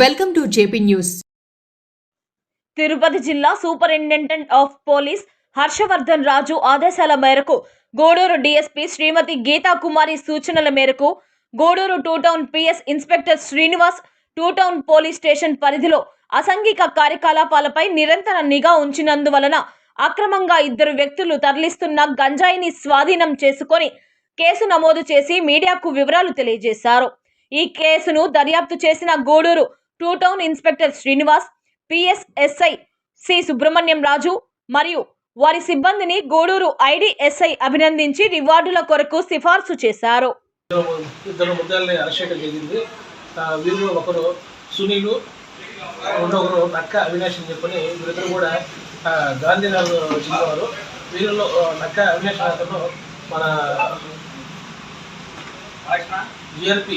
Welcome to JP news. Tirupati జిల్లా superintendent of police Harshavardhan Raju ఆదేశాల మేరకు Gudur DSP Srimati Geetha Kumari సూచనల మేరకు Gudur two town PS inspector Srinivas two town police station పరిధిలో అసంఘిక కార్యకలాపాలపై నిరంతర నిఘా ఉంచినందువలన అక్రమంగా ఇద్దరు వ్యక్తులు తరలిస్తున్న గంజాయిని స్వాధీనం చేసుకొని కేసు నమోదు చేసి మీడియాకు వివరాలు తెలియజేశారు. ఈ కేసును దర్యాప్తు చేసిన Gudur two town inspector Srinivas PSSI C. Subrahmanyam Raju మరియు వారి సిబ్బందిని గూడూరు ఐడిఎస్ఐ అభినందించి రివార్డుల కొరకు సిఫార్సు చేశారు. ఇద్దరు ముద్దాలని అరెస్ట్ జరిగింది. వీరిలో ఒకరు సునీలు రెండొకరు నక్క అవినాష్ అని చెప్పని వీరిద్దరు కూడా గాంధీనగర్ చెందినవారు వీరిలో నక్క అవినాష్ అతను మన జిఆర్పి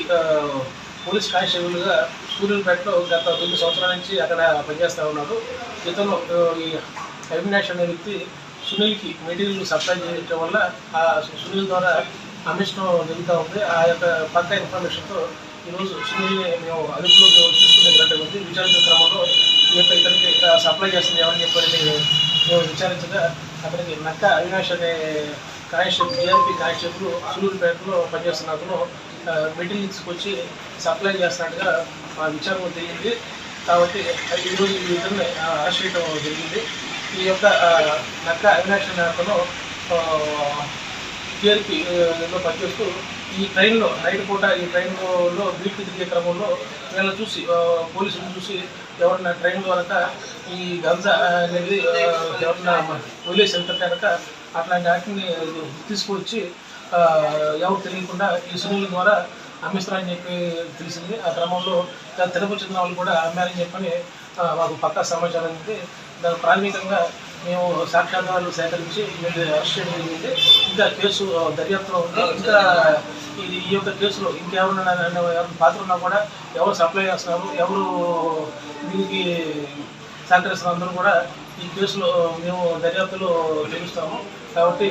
పోలీస్ కానిస్టేబుల్గా సూర్యులపేటలో గత తొమ్మిది సంవత్సరాల నుంచి అక్కడ పనిచేస్తూ ఉన్నాడు. ఇతను ఈ అవినాష్ అనే వ్యక్తి సునీల్కి మెటీరియల్ సప్లై చేయడం వల్ల ఆ సునీల్ ద్వారా అమిషం జరుగుతూ ఉంది. ఆ యొక్క పక్క ఇన్ఫర్మేషన్తో ఈరోజు సునీల్ని మేము అదుపులోకి తీసుకునే ఉంది. విచారించిన క్రమంలో ఈ యొక్క ఇతనికి సప్లై చేస్తుంది ఎవరని చెప్పని మేము విచారించగా అతనికి నక్క అవినాష్ అనే కానిస్టేబుల్ జిఆర్పి కానిస్టేబుల్ సూలూరుపేటలో పనిచేస్తున్న అతను ఆ, మెటీరియల్ తీసుకొచ్చి సప్లై చేస్తున్నట్టుగా మా విచారణ జరిగింది. కాబట్టి ఈరోజు ఈ ఇద్దరిని అరెస్ట్ చేయడం జరిగింది. ఈ యొక్క నక్క అవినాష్ అనే అతను టీఆర్పీ లో పనిచేస్తూ ఈ ట్రైన్లో నైట్ పూట ఈ ట్రైన్లో బీట్కి తిరిగే క్రమంలో వీళ్ళని చూసి పోలీసులు చూసి ఎవరన్నా ట్రైన్ కనుక ఈ గంజా అనేది ఎవరన్నా వదిలేసి వెళ్తుంటే కనుక అట్లాంటి వాటిని తీసుకొచ్చి ఎవరు తెలియకుండా ఈ సునీల్ ద్వారా అమ్మిస్తారని చెప్పి తెలిసింది. ఆ క్రమంలో తిరుపతి చెందిన వాళ్ళు కూడా అమ్మారని చెప్పని మాకు పక్కా సమాచారం ఉంది. దాని ప్రాథమికంగా మేము సాక్ష్యాధారాలు సేకరించి అరెస్ట్ చేయడం జరిగింది ఇంకా కేసు దర్యాప్తులో ఉంది. ఇంకా ఇది ఈ యొక్క కేసులో ఇంకెవరున్నా ఎవరు పాత్ర ఉన్నా కూడా ఎవరు సప్లై చేస్తున్నారు ఎవరు దీనికి సహకరిస్తున్నారు అందరూ కూడా ఈ కేసులో మేము దర్యాప్తులో తెలుస్తాము కాబట్టి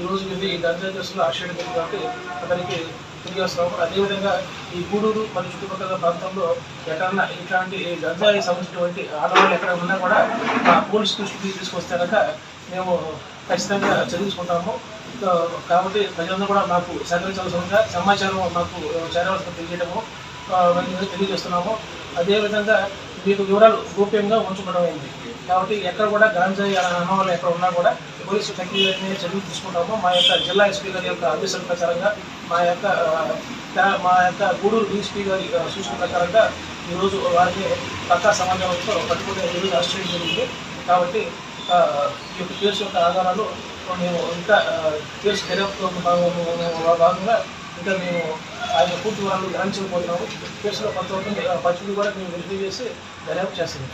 ఈరోజు ఇది ఈ కేసులో అరెస్ట్ కాబట్టి అతనికి తెలియజేస్తున్నాము అదేవిధంగా ఈ గూడూరు మరియు చుట్టుపక్కల ప్రాంతంలో ఎక్కడన్నా ఇట్లాంటి గంజాయి సంబంధించినటువంటి ఆడవాళ్ళు ఎక్కడ ఉన్నా కూడా మా పోలీస్ దృష్టికి తీసుకొస్తే కనుక మేము ఖచ్చితంగా చదివించుకుంటాము. కాబట్టి ప్రజలందరూ కూడా మాకు సహకరించవలసిందిగా సమాచారం మాకు చేరవలసిన తెలియజేయడము తెలియజేస్తున్నాము. అదేవిధంగా మీకు వివరాలు గోప్యంగా ఉంచుకోవడం అయింది. కాబట్టి ఎక్కడ కూడా గాంజాయి అన్నవాళ్ళు ఎక్కడ ఉన్నా కూడా పోలీసు తగ్గిన చర్యలు తీసుకుంటాము. మా యొక్క జిల్లా ఎస్పీ గారి యొక్క ఆదేశాల ప్రకారంగా మా యొక్క మా యొక్క గూడూరు డీఎస్పీ గారి సూచన ప్రకారంగా ఈరోజు వారిని పక్కా సమాజంతో పట్టుకునే ఈరోజు అరెస్ట్ చేయడం జరిగింది. కాబట్టి ఈ యొక్క కేసు యొక్క ఆధారాలు మేము ఇంకా కేసు దర్యాప్తులో భాగంగా ఇంకా మేము ఆయన పూర్తి వాళ్ళు గ్రహించకపోతున్నాము. కేసులో కొంతవరకు పరిస్థితులు కూడా మేము విడుదల చేసి దర్యాప్తు చేస్తున్నాం